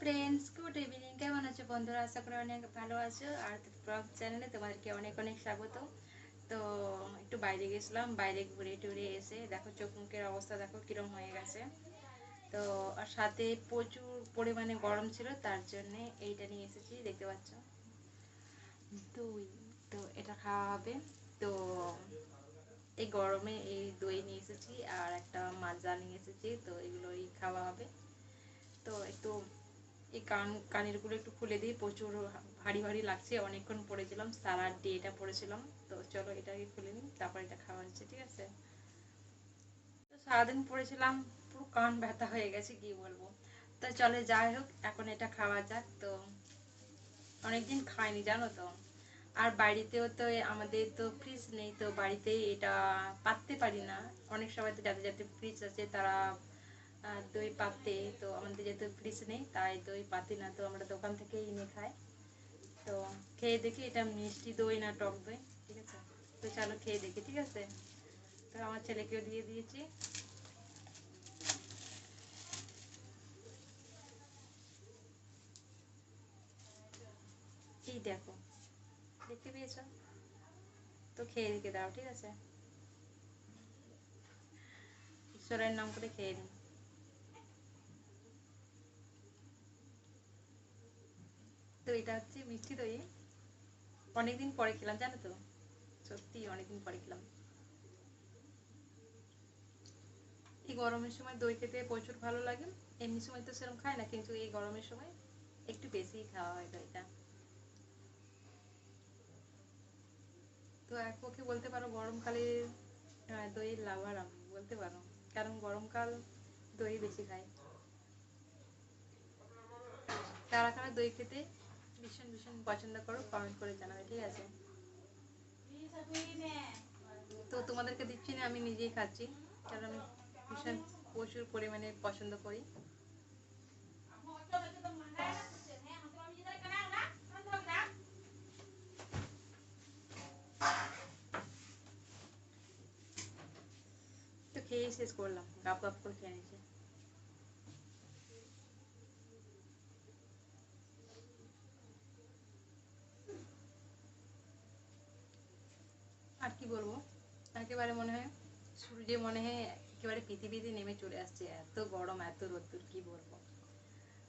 Friends good evening কেমন আছো বন্ধুরা, আশা করি অনেক ভালো আছো। আর ব্লগ চ্যানেলে তোমাদেরকে অনেক অনেক স্বাগত। তো, একটু বাইরে গেছিলাম, বাইরে ঘুরে টুরে এসে দেখো চোখ মুখের অবস্থা দেখো কিরম হয়ে গেছে। তো, আর সাথে প্রচুর পরিমাণে গরম ছিল, তার জন্যে এইটা নিয়ে এসেছি, দেখতে পাচ্ছ? দই, তো এটা খাওয়া হবে। তো, এই গরমে এই দই নিয়ে এসেছি, আর একটা মাজা নিয়ে এসেছি, তো এগুলোই খাওয়া হবে। তো, একটু এই কান, কানেরগুলো একটু খুলে দিয়ে প্রচুর ভারী ভারী লাগছে। অনেকক্ষণ পড়েছিলাম সালাড দিয়ে এটা পড়েছিলাম। তো চলো এটাকে খুলে নিই, তারপর এটা খাওয়া হচ্ছে, ঠিক আছে? তো সারাদিন পড়েছিলাম, পুরো কান ব্যথা হয়ে গেছে, কি বলব? তো চলে যাই হোক, এখন এটা খাওয়া যাক। তো অনেকদিন খাইনি, জানো তো? আর বাড়িতেও তো আমাদের তো ফ্রিজ নেই, তো বাড়িতে এটা পাততে পারি না। অনেক সময় তো যাদের যাদের ফ্রিজ আছে, তারা দই পাতে তো আমাদের যেহেতু ফ্রিজ নেই, তাই দই পাতি না, তো আমরা দোকান থেকে এনে খাই। তো খেয়ে দেখি এটা মিষ্টি দই না টক দই, ঠিক আছে? তো চলো খেয়ে দেখি, ঠিক আছে? তো আমার ছেলেকেও দিয়ে দিয়েছি। এই দেখো, দেখতে পেয়েছ? তো খেয়ে দেখে দাও, ঠিক আছে? ঈশ্বরের নাম করে খেয়ে নিই। এটা হচ্ছে মিষ্টি দই। অনেকদিন পরে খেলাম, জানো তো? সত্যি অনেকদিন পরে খেলাম। এই গরমের সময় দই খেতে প্রচুর ভালো লাগে। এমনি সময় তো সেরকম খায় না, কিন্তু এই গরমের সময় একটু বেশি খাওয়া হয় দইটা। তো এক পক্ষে বলতে পারো গরমকালে দইয়ের লাভার আমি, বলতে পারো। কারণ গরমকাল দই বেশি খায়। কারা কারা দই খেতে ভীষণ ভীষণ পছন্দ করো কমেন্ট করে জানাবে, ঠিক আছে? তো তোমাদেরকে দিচ্ছি না, আমি নিজেই খাচ্ছি, কারণ আমি ভীষণ প্রচুর পরিমাণে পছন্দ করি। তো খেয়ে শেষ করলাম, গাপ গাপ করে খেয়ে নিয়েছি। বলব একেবারে মনে হয় সূর্যে মনে হয় একেবারে পৃথিবীতে নেমে চলে আসছে। এত গরম, এত রোদ্দুর কি বলব?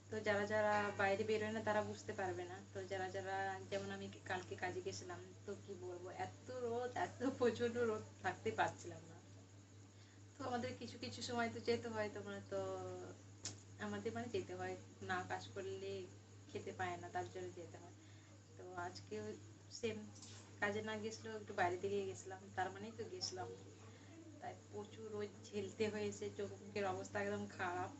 তো যারা যারা বাইরে বেরোয় না, তারা বুঝতে পারবে না। তো যারা যারা, যেমন আমি কালকে কাজে গেছিলাম, তো কি বলব? এত রোদ, এত প্রচণ্ড রোদ, থাকতে পারছিলাম না। তো আমাদের কিছু কিছু সময় তো যেতে হয় তোমরা তো আমাদের মানে যেতে হয়। না কাজ করলে খেতে পায় না, তার জন্য যেতে হয়। তো আজকেও সেম কাজে না গেছিলেও একটু বাইরে দিকে গেছিলাম, তার মানেই তো গেছিলাম। তাই প্রচুর রোদ ঝেলতে হয়েছে চোখ মুখের অবস্থা একদম খারাপ।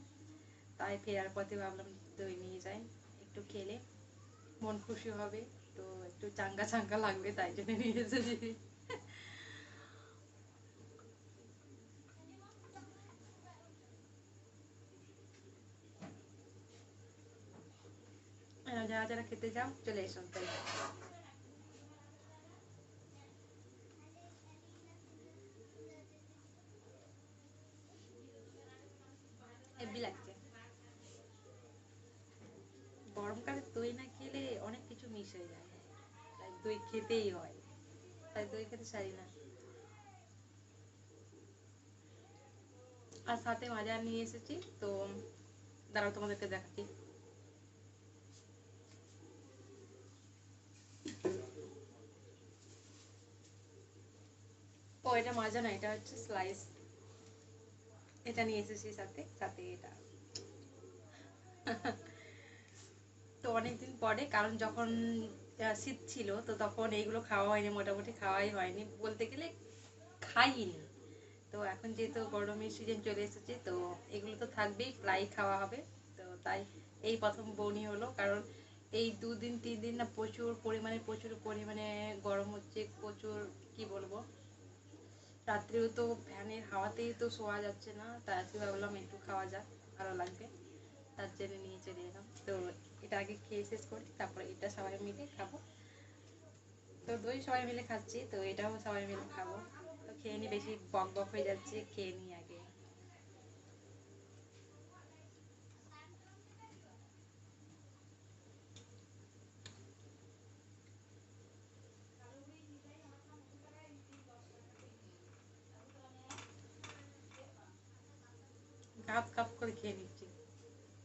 তাই ফেরার পথে ভাবলাম দই নিয়ে যাই, একটু খেলে মন খুশি হবে, তো একটু চাঙ্গা চাঙ্গা লাগবে তাই জন্য নিয়ে এসেছি। যারা যারা খেতে যাও চলে এসো তাই হেভি লাগছে গরমকালে দই না খেলে অনেক কিছু হয়ে যায়। তাই দই খেতেই হয়। তাই দই খেতে চাই না। আর সাথে মাজা নিয়ে এসেছি, তো দাঁড়াও তোমাদেরকে দেখাচ্ছি। ও, এটা মাজা না, এটা হচ্ছে স্লাইস এটা নিয়ে এসেছি সাথে সাথে এটা। তো অনেকদিন পরে, কারণ যখন শীত ছিল, তো তখন এইগুলো খাওয়া হয়নি, মোটামুটি খাওয়াই হয়নি। বলতে গেলে খাইনি। তো এখন যেহেতু গরমের সিজন চলে এসেছে, তো এগুলো তো থাকবেই প্রায় খাওয়া হবে। তো তাই এই প্রথম বৌনি হলো, কারণ এই দুদিন তিন দিন না প্রচুর পরিমাণে প্রচুর পরিমাণে গরম হচ্ছে, প্রচুর, কি বলব? রাত্রেও তো ফ্যানের হাওয়াতেই তো শোয়া যাচ্ছে না, তাই ভাবলাম একটু খাওয়া যাক, ভালো লাগবে। তার জন্য নিয়ে চলে এলাম। তো এটা আগে খেয়ে শেষ করি, তারপরে এটা সবাই মিলে খাব। তো দই সবাই মিলে খাচ্ছি, তো এটাও সবাই মিলে খাব। তো খেয়ে নি বেশি বক বক হয়ে যাচ্ছে, খেয়ে নি আগে। কাপ কাপ করে খেয়ে নিচ্ছি।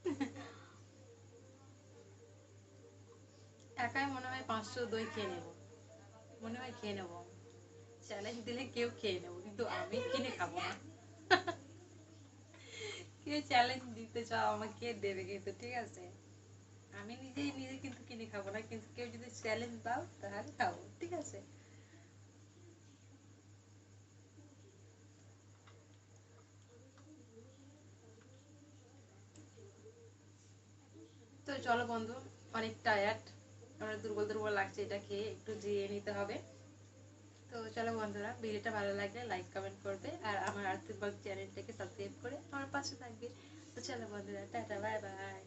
একাই মনে হয় পাঁচশো দই খেয়ে নেব। মনে হয় খেয়ে নেব। চ্যালেঞ্জ দিলে কেউ খেয়ে নেব, কিন্তু আমি কিনে খাব না। কেউ চ্যালেঞ্জ দিতে চাও, আমাকে দেবে কিন্তু, ঠিক আছে? আমি নিজেই, নিজে কিন্তু কিনে খাব না, কিন্তু কেউ যদি চ্যালেঞ্জ দাও, তাহলে খাব, ঠিক আছে? তো চলো বন্ধু, অনেক টায়ার্ড আমার দুর্বল দুর্বল লাগছে এটা খেয়ে, একটু জিরিয়ে নিতে হবে। তো চলো বন্ধুরা, ভিডিওটা ভালো লাগলে লাইক কমেন্ট করবে আর আমার আর্থিক চ্যানেলটাকে সাবস্ক্রাইব করে আমার পাশে থাকবে। তো চলো বন্ধুরা, টাটা বাই বাই